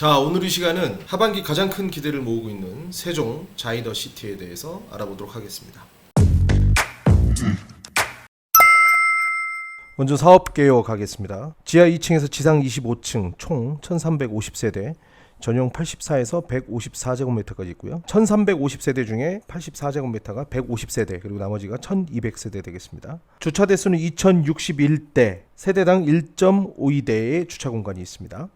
자 오늘 이 시간은 하반기 가장 큰 기대를 모으고 있는 세종 자이더 시티에 대해서 알아보도록 하겠습니다. 먼저 사업 개요 가겠습니다. 지하 2층에서 지상 25층 총 1,350세대, 전용 84에서 154제곱미터까지 있고요. 1,350세대 중에 84제곱미터가 150세대, 그리고 나머지가 1,200세대 되겠습니다. 주차 대수는 2,061대, 세대당 1.52대의 주차 공간이 있습니다.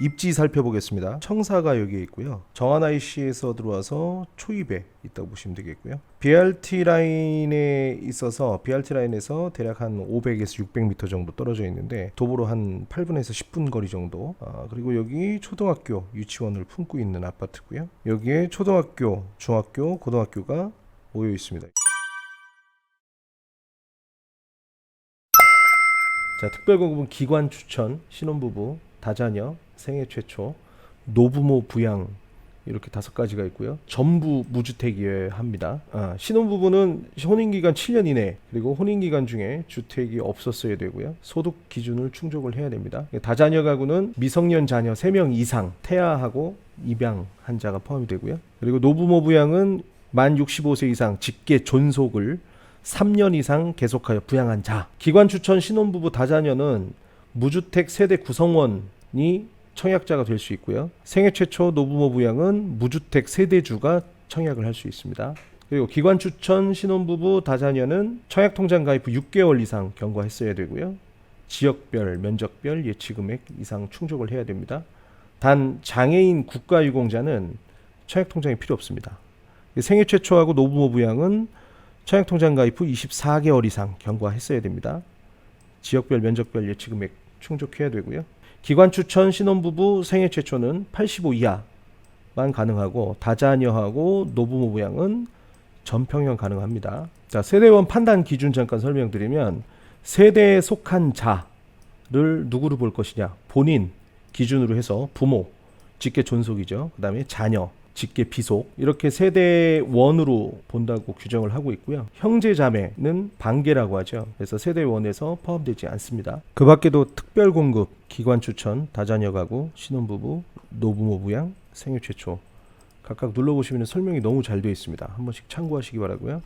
입지 살펴보겠습니다. 청사가 여기에 있고요. 정한 IC에서 들어와서 초입에 있다고 보시면 되겠고요. BRT 라인에 있어서 BRT 라인에서 대략 한 500에서 600m 정도 떨어져 있는데 도보로 한 8분에서 10분 거리 정도. 아, 그리고 여기 초등학교 유치원을 품고 있는 아파트고요. 여기에 초등학교, 중학교, 고등학교가 모여 있습니다. 자, 특별공급은 기관 추천, 신혼부부, 다자녀, 생애 최초, 노부모 부양 이렇게 다섯 가지가 있고요. 전부 무주택이어야 합니다. 아, 신혼부부는 혼인기간 7년 이내 그리고 혼인기간 중에 주택이 없었어야 되고요. 소득 기준을 충족을 해야 됩니다. 다자녀 가구는 미성년 자녀 3명 이상 태아하고 입양 한 자가 포함이 되고요. 그리고 노부모 부양은 만 65세 이상 직계 존속을 3년 이상 계속하여 부양한 자. 기관 추천 신혼부부 다자녀는 무주택 세대 구성원이 청약자가 될 수 있고요. 생애 최초 노부모 부양은 무주택 세대주가 청약을 할 수 있습니다. 그리고 기관 추천 신혼부부 다자녀는 청약 통장 가입 후 6개월 이상 경과했어야 되고요. 지역별, 면적별 예치 금액 이상 충족을 해야 됩니다. 단 장애인 국가유공자는 청약 통장이 필요 없습니다. 생애 최초하고 노부모 부양은 청약 통장 가입 후 24개월 이상 경과했어야 됩니다. 지역별, 면적별 예치 금액 충족해야 되고요. 기관 추천 신혼부부 생애 최초는 85 이하만 가능하고 다자녀하고 노부모 부양은 전평형 가능합니다. 자, 세대원 판단 기준 잠깐 설명드리면 세대에 속한 자를 누구로 볼 것이냐? 본인 기준으로 해서 부모, 직계 존속이죠. 그다음에 자녀, 직계 비속 이렇게 세대 원으로 본다고 규정을 하고 있고요. 형제 자매는 반계라고 하죠. 그래서 세대 원에서 포함되지 않습니다. 그 밖에도 특별 공급, 기관 추천, 다자녀 가구, 신혼부부, 노부모 부양, 생애 최초 각각 눌러보시면 설명이 너무 잘 되어 있습니다. 한 번씩 참고하시기 바라고요.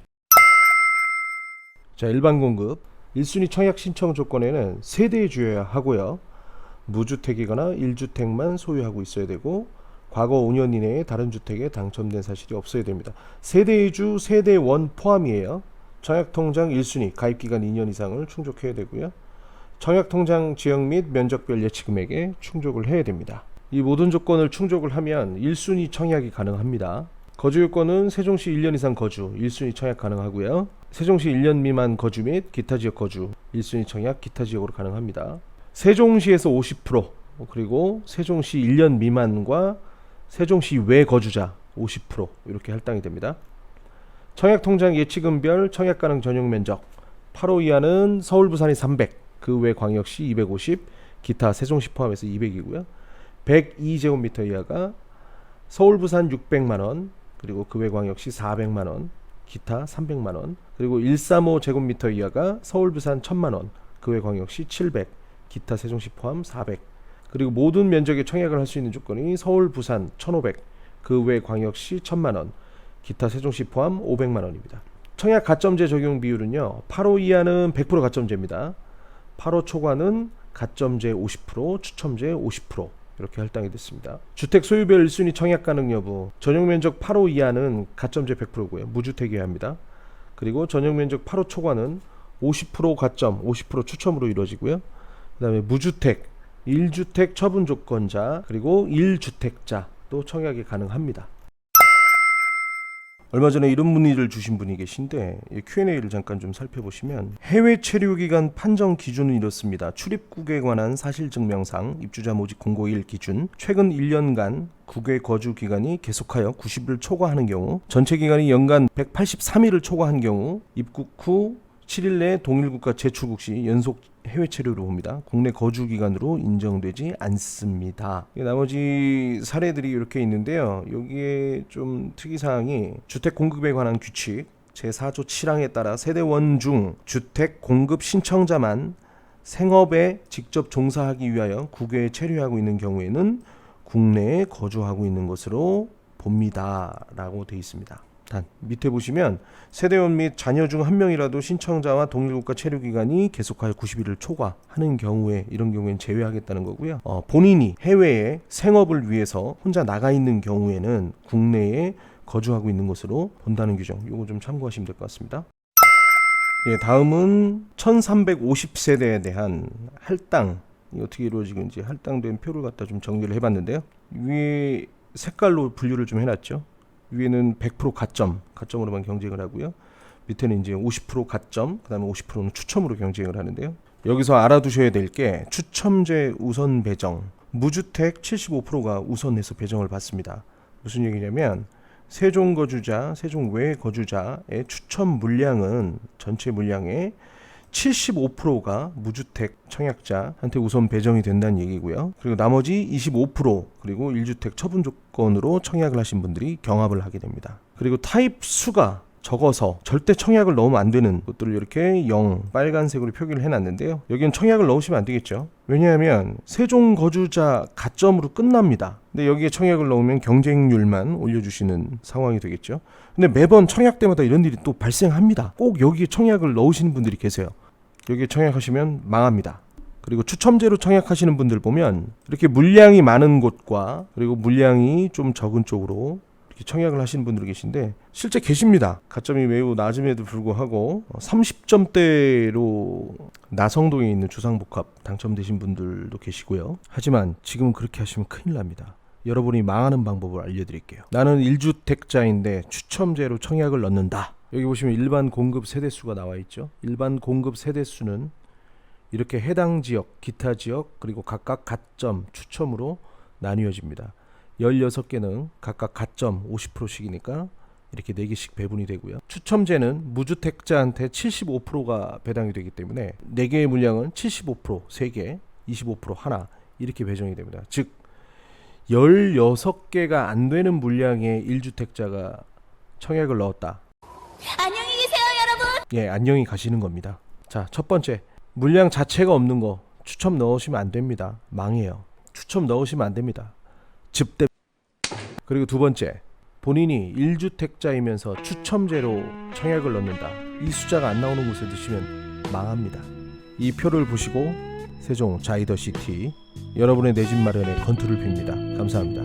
자, 일반 공급 1순위 청약 신청 조건에는 세대에 주어야 하고요. 무주택이거나 1주택만 소유하고 있어야 되고 과거 5년 이내에 다른 주택에 당첨된 사실이 없어야 됩니다. 세대주 세대원 포함이에요. 청약통장 1순위 가입기간 2년 이상을 충족해야 되고요. 청약통장 지역 및 면적별 예치 금액에 충족을 해야 됩니다. 이 모든 조건을 충족을 하면 1순위 청약이 가능합니다. 거주 요건은 세종시 1년 이상 거주 1순위 청약 가능하고요. 세종시 1년 미만 거주 및 기타 지역 거주 1순위 청약 기타 지역으로 가능합니다. 세종시에서 50% 그리고 세종시 1년 미만과 세종시 외 거주자 50% 이렇게 할당이 됩니다. 청약 통장 예치금별 청약 가능 전용 면적 8호 이하는 서울 부산이 300, 그 외 광역시 250, 기타 세종시 포함해서 200이고요. 102제곱미터 이하가 서울 부산 600만 원, 그리고 그 외 광역시 400만 원, 기타 300만 원, 그리고 135 제곱미터 이하가 서울 부산 1000만 원, 그 외 광역시 700, 기타 세종시 포함 400. 그리고 모든 면적에 청약을 할 수 있는 조건이 서울, 부산 1,500, 그 외 광역시 1,000만 원, 기타 세종시 포함 500만 원입니다. 청약 가점제 적용 비율은요. 8호 이하는 100% 가점제입니다. 8호 초과는 가점제 50%, 추첨제 50% 이렇게 할당이 됐습니다. 주택 소유별 1순위 청약 가능 여부. 전용 면적 8호 이하는 가점제 100%고요. 무주택이어야 합니다. 그리고 전용 면적 8호 초과는 50% 가점, 50% 추첨으로 이루어지고요. 그다음에 무주택 1주택 처분 조건자 그리고 1주택자 또 청약이 가능합니다. 얼마 전에 이런 문의를 주신 분이 계신데 이 Q&A를 잠깐 좀 살펴보시면 해외 체류 기간 판정 기준은 이렇습니다. 출입국에 관한 사실 증명상 입주자 모집 공고일 기준 최근 1년간 국외 거주 기간이 계속하여 90일 초과하는 경우 전체 기간이 연간 183일을 초과한 경우 입국 후 7일 내에 동일 국가 재출국 시 연속 해외 체류로 봅니다. 국내 거주 기간으로 인정되지 않습니다. 나머지 사례들이 이렇게 있는데요. 여기에 좀 특이 사항이 주택 공급에 관한 규칙 제4조 7항에 따라 세대원 중 주택 공급 신청자만 생업에 직접 종사하기 위하여 국외에 체류하고 있는 경우에는 국내에 거주하고 있는 것으로 봅니다라고 되어 있습니다. 단 밑에 보시면 세대원 및 자녀 중 한 명이라도 신청자와 동일국가 체류 기간이 계속하여 90일을 초과하는 경우에 이런 경우에는 제외하겠다는 거고요. 어, 본인이 해외에 생업을 위해서 혼자 나가 있는 경우에는 국내에 거주하고 있는 것으로 본다는 규정. 이거 좀 참고하시면 될 것 같습니다. 예, 다음은 1350세대에 대한 할당 이 어떻게 이루어지는지 할당된 표를 갖다 좀 정리를 해봤는데요. 위에 색깔로 분류를 좀 해놨죠. 위에는 100% 가점, 가점으로만 경쟁을 하고요. 밑에는 이제 50% 가점, 그다음에 50%는 추첨으로 경쟁을 하는데요. 여기서 알아두셔야 될 게 추첨제 우선 배정, 무주택 75%가 우선해서 배정을 받습니다. 무슨 얘기냐면 세종 거주자, 세종 외 거주자의 추첨 물량은 전체 물량의 75%가 무주택 청약자한테 우선 배정이 된다는 얘기고요. 그리고 나머지 25% 그리고 1주택 처분 조건으로 청약을 하신 분들이 경합을 하게 됩니다. 그리고 타입 수가 적어서 절대 청약을 넣으면 안 되는 것들을 이렇게 0 빨간색으로 표기를 해놨는데요. 여기는 청약을 넣으시면 안 되겠죠. 왜냐하면 세종 거주자 가점으로 끝납니다. 근데 여기에 청약을 넣으면 경쟁률만 올려주시는 상황이 되겠죠. 근데 매번 청약 때마다 이런 일이 또 발생합니다. 꼭 여기에 청약을 넣으시는 분들이 계세요. 여기에 청약하시면 망합니다. 그리고 추첨제로 청약하시는 분들 보면 이렇게 물량이 많은 곳과 그리고 물량이 좀 적은 쪽으로 청약을 하시는 분들이 계신데 실제 계십니다. 가점이 매우 낮음에도 불구하고 30점대로 나성동에 있는 주상복합 당첨되신 분들도 계시고요. 하지만 지금은 그렇게 하시면 큰일 납니다. 여러분이 망하는 방법을 알려드릴게요. 나는 1주택자인데 추첨제로 청약을 넣는다. 여기 보시면 일반 공급 세대수가 나와 있죠. 일반 공급 세대수는 이렇게 해당 지역, 기타 지역, 그리고 각각 가점 추첨으로 나뉘어집니다. 16개는 각각 가점 50%씩이니까 이렇게 4개씩 배분이 되고요. 추첨제는 무주택자한테 75%가 배당이 되기 때문에 4개의 물량은 75% 3개, 25% 하나 이렇게 배정이 됩니다. 즉 16개가 안 되는 물량의 1주택자가 청약을 넣었다. 안녕히 계세요, 여러분. 예, 안녕히 가시는 겁니다. 자, 첫 번째. 물량 자체가 없는 거 추첨 넣으시면 안 됩니다. 망해요. 추첨 넣으시면 안 됩니다. 즙대 그리고 두 번째. 본인이 1주택자이면서 추첨제로 청약을 넣는다. 이 숫자가 안 나오는 곳에 드시면 망합니다. 이 표를 보시고 세종 자이더시티 여러분의 내 집 마련에 건투를 빕니다. 감사합니다.